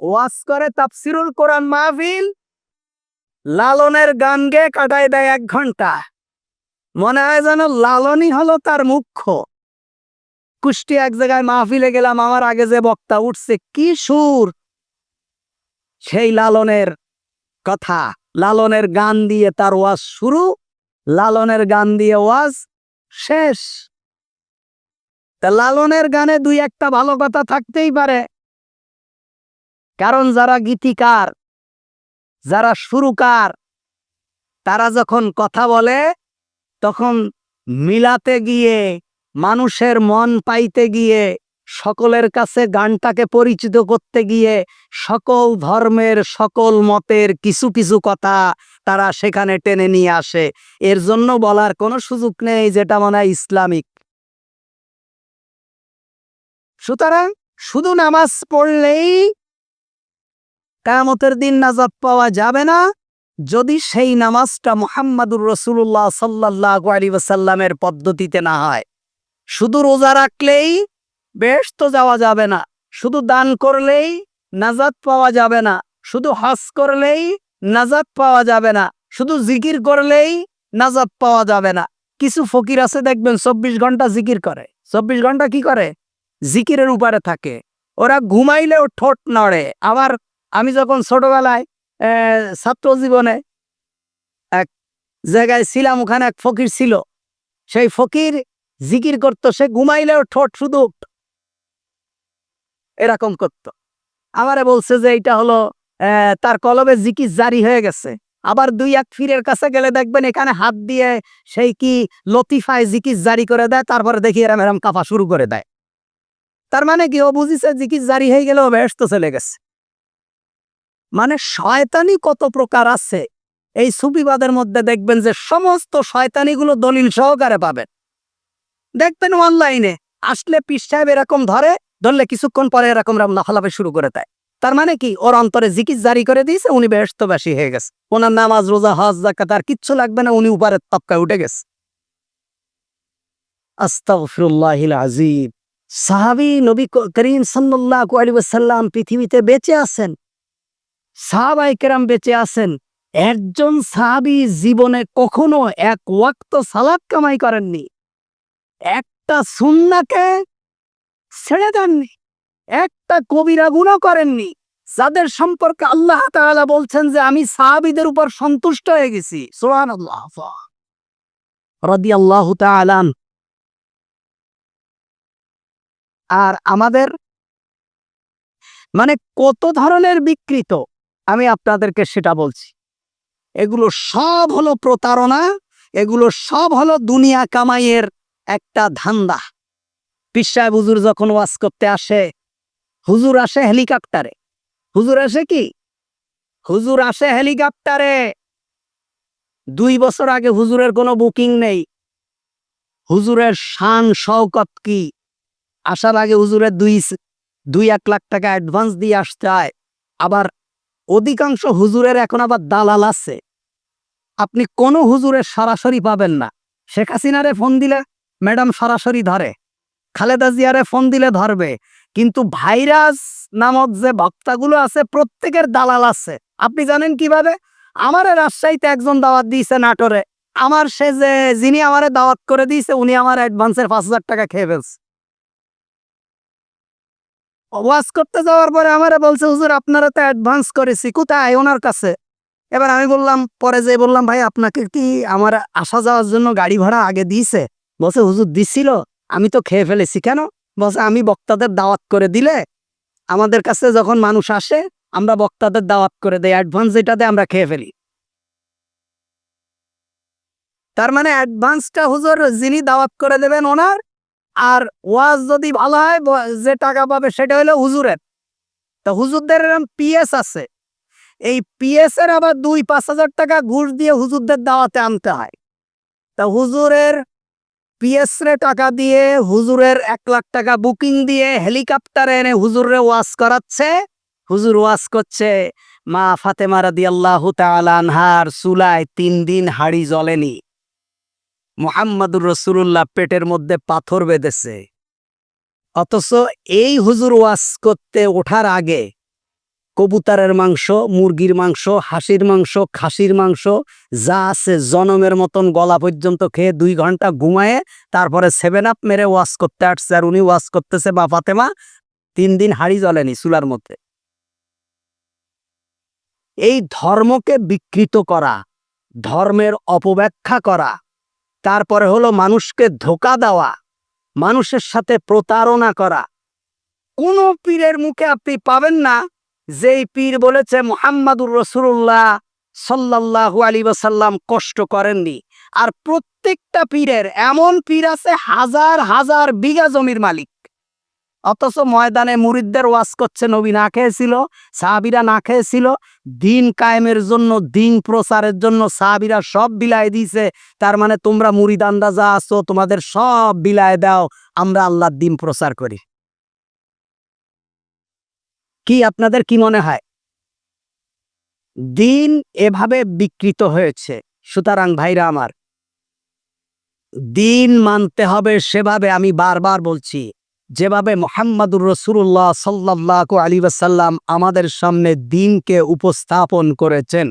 ওয়াজ করে তাফসিরুল কোরআন মাহফিল। লালনের গান গেয়ে কাটায় দেয় এক ঘণ্টা মনে হয় যেন লালনই হলো তার মুখ্য। কুষ্টি এক জায়গায় মাহফিলে গেলাম, আমার আগে যে বক্তা উঠছে, কি সুর! সেই লালনের কথা, লালনের গান দিয়ে তার ওয়াজ শুরু, লালনের গান দিয়ে ওয়াজ শেষ। তা লালনের গানে দুই একটা ভালো কথা থাকতেই পারে। কারণ যারা গীতিকার, যারা সুরকার, তারা যখন কথা বলে, তখন মিলাতে গিয়ে, মানুষের মন পাইতে গিয়ে, সকলের কাছে গানটাকে পরিচিত করতে গিয়ে, সকল ধর্মের, সকল মতের কিছু কিছু কথা তারা সেখানে টেনে নিয়ে আসে। এর জন্য বলার কোনো সুযোগ নেই যেটা মনে হয় ইসলামিক। সুতরাং শুধু নামাজ পড়লেই কায়ামতের দিন নাজাত পাওয়া যাবে না যদি সেই নামাজটা মুহাম্মাদুর রসুল্লাহ সাল্লাহ আলী ওসাল্লামের পদ্ধতিতে না হয়। শুধু রোজা রাখলেই বেশ তো যাওয়া যাবে না, শুধু দান করলেই নাজাত পাওয়া যাবে না, শুধু হজ করলেই নাজাত পাওয়া যাবে না, শুধু জিকির করলেই নাজাত পাওয়া যাবে না। কিছু ফকির আছে দেখবেন চব্বিশ ঘণ্টা জিকির করে। চব্বিশ ঘণ্টা কি করে? জিকিরের উপরে থাকে। ওরা ঘুমাইলেও ঠোঁট নড়ে, আবার আমি যখন ছোটবেলায় ছাত্র জীবনে এক জায়গায় ছিলাম, ওখানে এক ফকির ছিল। সেই ফকির জিকির করতো, সে ঘুমাইলেও ঠোঁট শুধু এরকম করত। আমারে বলছে যে এটা হলো তার কলবে জিকির জারি হয়ে গেছে। আবার দুই এক ফিরের কাছে গেলে দেখবেন এখানে হাত দিয়ে সেই কি লতিফায় জিকির জারি করে দেয়, তারপরে দেখি এরম এরম কাফা শুরু করে দেয়। তার মানে কি? ও বুঝিছে জিকির জারি হয়ে গেলে ও ব্যস্ত চলে গেছে। মানে শয়তানি কত প্রকার আছে? এই সুফিবাদের মধ্যে দেখবেন যে সমস্ত শয়তানিগুলো দলিল সহকারে পাবেন। দেখবেন অনলাইনে আসলে পিস সাহেব এরকম ধরে, ধরলে কিছুক্ষণ পরে এরকম রাম লাফালাফি শুরু করে দেয়। তার মানে কি? ওর অন্তরে জিকির জারি করে দিয়েছে, উনি ব্যস্তবাসী হয়ে গেছে। ওনার নামাজ, রোজা, হজ জাকাত আর কিচ্ছু লাগবে না, উনি উপরে তপকায় উঠে গেছে। আস্তাগফিরুল্লাহিল আজিম সাহাবী নবী করিম সাল্লাল্লাহু আলাইহি ওয়াসাল্লাম পৃথিবীতে বেঁচে আছেন। সাহাবাই কেরাম বেঁচে আছেন। একজন সাহাবী জীবনে কখনো এক ওয়াক্ত সালাত কামাই করেননি। একটা সুন্নাকে ছেড়ে দেননি। একটা কবিরা গুণও করেননি। যাদের সম্পর্কে আল্লাহ তাআলা বলছেন যে, আমি সাহাবীদের উপর সন্তুষ্ট হয়ে গেছি। সুবহানাল্লাহ। রাদিয়াল্লাহু তাআলা আনহু। আর আমাদের মানে কত ধরনের বিকৃত? আমি আপনাদেরকে সেটা বলছি। এগুলো সব হলো প্রতারণা, এগুলো সব হলো দুনিয়া কামাইয়ের একটা ধান্দা। পিসায় হুজুর যখন ওয়াজ করতে আসে, হুজুর আসে হেলিকপ্টারে। হুজুর আসে কি? হুজুর আসে হেলিকপ্টারে। দুই বছর আগে হুজুরের কোনো বুকিং নেই। হুজুরের শান শওকত কি? আসার আগে হুজুরের দুই দুই এক লাখ টাকা অ্যাডভান্স দিয়ে আসতে হয়। আবার অধিকাংশ হুজুরের এখন আবার দালাল আছে। আপনি কোনো হুজুরের সরাসরি পাবেন না। শেখ হাসিনারে ফোন দিলে ম্যাডাম সরাসরি ধরে, খালেদা জিয়ারে ফোন দিলে ধরবে। কিন্তু ভাইরাস নামক যে বক্তাগুলো আছে, প্রত্যেকের দালাল আছে। আপনি জানেন কীভাবে? আমারে রাজশাহীতে একজন দাওয়াত দিয়েছে নাটোরে। আমার সে যে, যিনি আমারে দাওয়াত করে দিয়েছে, উনি আমার অ্যাডভান্সের পাঁচ হাজার টাকা খেয়ে ফেলছে। ওয়াজ করতে যাওয়ার পরে আমারে বলছে, হুজুর, আপনারা তো অ্যাডভান্স করেছি। কোথায়? ওনার কাছে। এবার আমি বললাম, পরে যে বললাম, ভাই, আপনাকে কি আমার আসা যাওয়ার জন্য গাড়ি ভাড়া আগে দিয়েছে? বলছে, হুজুর, দিছিল। আমি তো খেয়ে ফেলেছি। কেন? বলছে, আমি বক্তাদের দাওয়াত করে দিলে আমাদের কাছে যখন মানুষ আসে, আমরা বক্তাদের দাওয়াত করে দেই। অ্যাডভান্স যেটা দেয়, আমরা খেয়ে ফেলি। তার মানে অ্যাডভান্সটা হুজুর, যিনি দাওয়াত করে দেবেন ওনার আর ওয়াজ যদি ভালো হয় যে টাকা পাবে সেটা হলো হুজুরের। তা হুজুরদের এরকম পিএস আছে। এই পিএস এর আবার দুই পাঁচ হাজার টাকা ঘুষ দিয়ে হুজুরদের দাওয়াতে আনতে হয়। তা হুজুরের পিএস রে টাকা দিয়ে হুজুরের এক লাখ টাকা বুকিং দিয়ে হেলিকপ্টারে এনে হুজুরে ওয়াজ করাচ্ছে। হুজুর ওয়াজ করছে, মা ফাতেমা রাদি আল্লাহ আনহার চুলায় তিন দিন হাড়ি জ্বলেনি। মোহাম্মদুর রসুল্লাহ পেটের মধ্যে পাথর বেঁধেছে। অথচ এই হুজুর ওয়াজ করতে ওঠার আগে কবুতরের মাংস, মুরগির মাংস, হাসির মাংস, খাসির মাংস, যা আছে জনমের মতন গলা পর্যন্ত খেয়ে দুই ঘণ্টা ঘুমায়ে তারপরে সেভেন আপ মেরে ওয়াশ করতে আসছে আর উনি ওয়াশ করতেছে বা ফাতেমা, তিন দিন হাড়ি জ্বলেনি চুলার মধ্যে। এই ধর্মকে বিকৃত করা, ধর্মের অপব্যাখ্যা করা তারপরে হলো মানুষকে ধোকা দেওয়া, মানুষের সাথে প্রতারণা করা। কোন পীরের মুখে আপনি পাবেন না যেই পীর বলেছে, মোহাম্মদুর রসুল্লাহ সাল্লাহ আলী বাসাল্লাম কষ্ট করেননি। আর প্রত্যেকটা পীরের, এমন পীর আছে হাজার হাজার বিঘা জমির মালিক। অথচ ময়দানে মুরিদদের ওয়াজ করছে, নবী না খেয়েছিল, সাহাবিরা না খেয়েছিল, দিন কায়েমের জন্য, দিন প্রচারের জন্য সাহাবিরা সব বিলায় দিয়েছে। তার মানে তোমরা মুরিদান্দা যা আছো, তোমাদের সব বিলায় দাও, আমরা আল্লাহর দিন প্রচার করি। কি আপনাদের কি মনে হয়? দিন এভাবে বিকৃত হয়েছে, সুতরাং ভাইরা আমার, দিন মানতে হবে সেভাবে আমি বারবার বলছি। যেভাবে মোহাম্মদুর রসুল্লাহ সাল্লাহ আলী আসাল্লাম আমাদের সামনে দিনকে উপস্থাপন করেছেন।